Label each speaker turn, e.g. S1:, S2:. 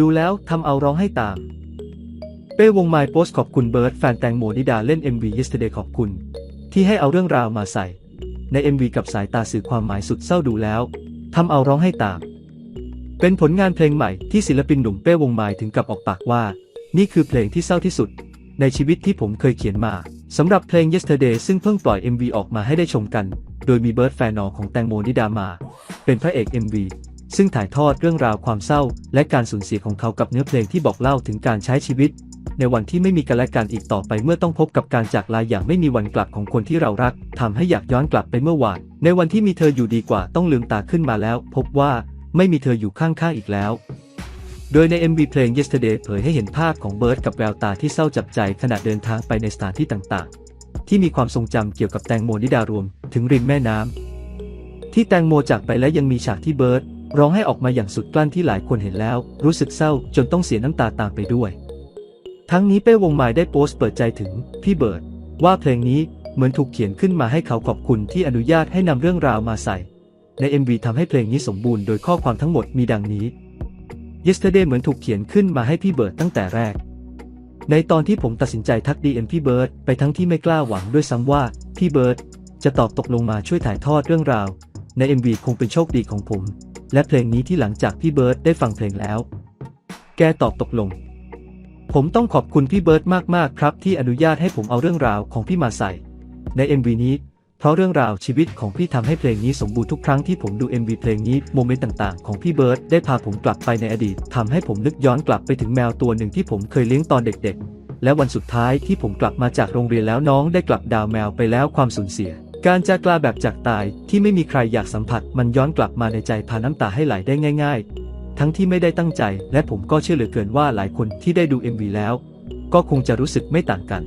S1: ดูแล้วทำเอาร้องให้ตาม เป้วงไมล์โพสขอบคุณเบิร์ดแฟนแตงโมนิดาเล่น MV Yesterday ขอบคุณ ที่ให้เอาเรื่องราวมาใส่ ใน MV กับสายตาสื่อความหมายสุดเศร้าดูแล้วทำเอาร้องให้ตาม เป็นผลงานเพลงใหม่ที่ศิลปินหนุ่มเป้วงไมล์ถึงกับออกปากว่า นี่คือเพลงที่เศร้าที่สุด ในชีวิตที่ผมเคยเขียนมาสำหรับเพลง Yesterday ซึ่งเพิ่งปล่อย MV ออกมาให้ได้ชมกัน โดยมีเบิร์ดแฟนนอของแตงโมนิดามา เป็นพระเอก MV ซึ่งถ่ายทอดเรื่องราวความเศร้า และการสูญเสียของเขากับเนื้อเพลงที่บอกเล่าถึงการใช้ชีวิต ในวันที่ไม่มีกันและกันอีกต่อไปเมื่อต้องพบกับการจากลาอย่างไม่มีวันกลับของคนที่เรารักทำให้อยากย้อนกลับไปเมื่อวานในวันที่มีเธออยู่ดีกว่าต้องลืมตาขึ้นมาแล้ว พบว่าไม่มีเธออยู่ข้างๆอีกแล้ว โดยใน MV เพลง Yesterday เผยให้เห็นภาพของเบิร์ดกับแววตาที่เศร้าจับใจขณะเดินทางไปในสถานที่ต่างๆ ที่มีความทรงจำเกี่ยวกับแตงโมนิดารวม ถึงริมแม่น้ำที่แตงโมจากไปและยังมีฉากที่เบิร์ด ร้องให้ออกมาอย่างสุดกลั้นที่หลายคนเห็นแล้ว รู้สึกเศร้าจนต้องเสียน้ำตาตามไปด้วย ทั้งนี้เป้วงไม้ได้โพสต์เปิดใจถึงพี่เบิร์ดว่าเพลงนี้เหมือนถูกเขียนขึ้นมาให้เขาขอบคุณที่อนุญาตให้นำเรื่องราวมาใส่ ใน MV ทำให้เพลงนี้สมบูรณ์โดยข้อความทั้งหมดมีดังนี้ Yesterday เหมือนถูกเขียนขึ้นมาให้พี่เบิร์ดตั้งแต่แรก ในตอนที่ผมตัดสินใจทัก DM พี่เบิร์ดไปทั้งที่ไม่กล้าหวังด้วยซ้ำว่าพี่เบิร์ดจะตอบตกลงมาช่วยถ่ายทอดเรื่องราว ใน MV คงเป็นโชคดีของผม และเพลงนี้ที่หลังจากพี่เบิร์ดได้ฟังเพลงแล้ว แกตอบตกลง ผมต้องขอบคุณพี่เบิร์ดมากๆครับ ที่อนุญาตให้ผมเอาเรื่องราวของพี่มาใส่ ใน MV นี้ เพราะเรื่องราวชีวิตของพี่ทำให้เพลงนี้สมบูรณ์ทุกครั้งที่ผมดู MV เพลงนี้โมเมนต์ต่างๆ ของพี่เบิร์ดได้พาผมกลับไปในอดีตทำให้ผมนึกย้อนกลับไปถึงแมวตัวหนึ่งที่ผมเคยเลี้ยงตอนเด็ก ๆ และวันสุดท้ายที่ผมกลับมาจากโรงเรียนแล้วน้องได้กลับดาวแมวไปแล้วความสูญเสีย การจากลาแบบจากตายที่ไม่มีใครอยากสัมผัสมันย้อนกลับมาในใจพาน้ำตาให้ไหลได้ง่าย ๆ ทั้งที่ไม่ได้ตั้งใจและผมก็เชื่อเหลือเกินว่าหลายคนที่ได้ดู MV แล้ว ก็คงจะรู้สึกไม่ต่างกัน